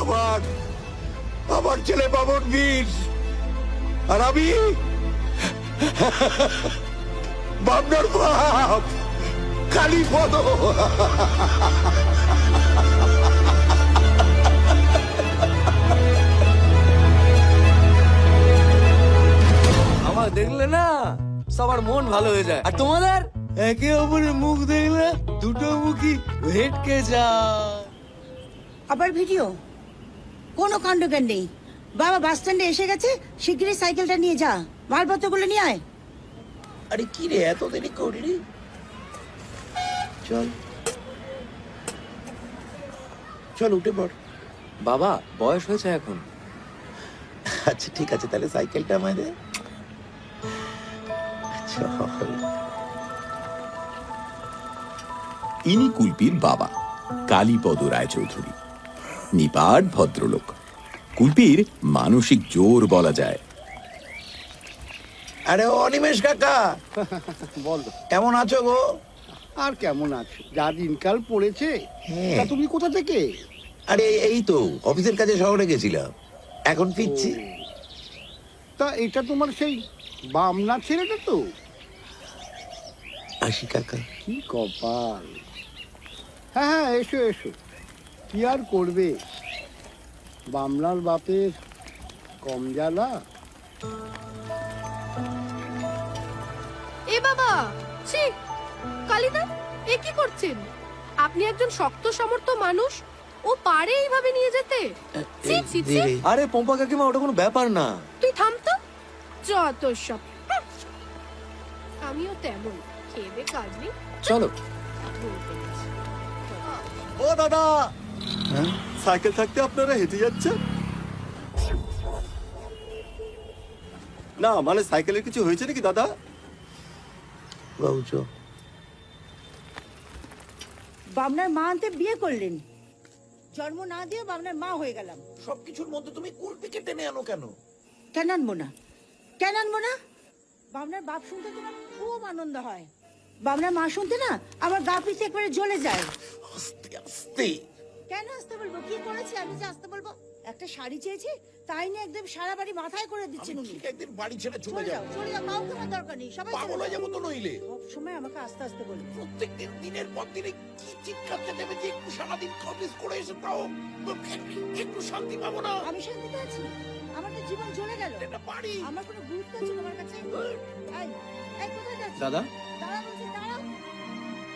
আমার আমার ছেলে বাবন বীর। আর আমি? বাবনার বাপ কালীপদ আমার দেখলে না, সবার মন ভালো হয়ে যায়। আর তোমাদের? একে অপরের মুখ দেখলে দুটো মুখই ভেটকে যায়। আবার ভিডিও? কোনো কাণ্ডজ্ঞান নেই। বাবা বাস স্ট্যান্ডে এসে গেছে শিগগিরই সাইকেলটা নিয়ে যা। মালপত্রগুলো নিয়ে আয়। আরে কি রে এত দেরি করলি? চল। চল উঠে পড়। বাবা বয়স হয়েছে এখন। আচ্ছা ঠিক আছে তাহলে সাইকেলটা আমায় দে। চল। ইনি কুলপির বাবা কালীপদ রায়চৌধুরী। নিপাট ভদ্রলোক। কুলপির মানসিক জোর বলা যায়। আরে অনিমেষ কাকা বলো। কেমন আছো গো? আর কেমন আছো? যা দিনকাল পড়েছে হ্যাঁ। তা তুমি কোথা থেকে? আরে এই- এই তো অফিসের কাজে শহরে গেছিলাম। এখন ফিরছি। তা এটা তোমার সেই বামনা ছেলেটা তো? আসি কাকা। কি কপাল। হ্যাঁ হ্যাঁ এসো এসো। কি আর করবে? বামলার বাপের কম জ্বালা। এ বাবা ছি কালিদা এ কি করছেন? আপনি একজন শক্ত সমর্থ মানুষ ও পারে এইভাবে নিয়ে যেতে। ছি ছি ছি। আরে পম্পা কাকিমা ওটা কোনো ব্যাপার না। তুই থাম তো। যত সব। হুঁ। আমিও তেমন। খেয়ে কাজ নেই। চলো। ও দাদা! সাইকেল থাকতে আপনারা হেঁটে যাচ্ছেন? না মানে সাইকেলের কিছু হয়েছে নাকি দাদা? বাবু চ বামনার মা আনতে বিয়ে করলেন। জন্ম না দিয়ে বামনার মা হয়ে গেলাম। সবকিছুর মধ্যে তুমি কুলপিকে টেনে আনো কেন? কেন আনব না? কেন আনব না? বামনার বাপ শুনতে তোমার খুব আনন্দ হয়। বামনার মা শুনতে না আমার গা পিছে একবারে জ্বলে যায়। আস্তে আস্তে কেন আসতে বলব? কি করেছি আমি যে আসতে বলব? একটা শাড়ি চেয়েছি তাই নিয়ে একদম সারা বাড়ি মাথায় করে দিচ্ছেন উনি। ঠিক একদিন বাড়ি ছেড়ে চলে চলে যাও চলে যাও কাউকে আমার দরকার নেই সবাই পাগল হয়ে যাব তো নইলে। সব সময় আমাকে আস্তে আস্তে বলব। প্রত্যেকদিন দিনের পর দিনে কি চিৎকার চেঁচাবে যে একটু সারাদিন অফিস করে এসে তাও একটু- শান্তি পাবো না। আমি শান্তিতে আছি আমার তো জীবন চলে গেল। এটা বাড়ি। আমার কোনো গুরুত্ব আছে তোমার কাছে? এই, এই, কোথায় যাচ্ছিস? দাদা? বলছি।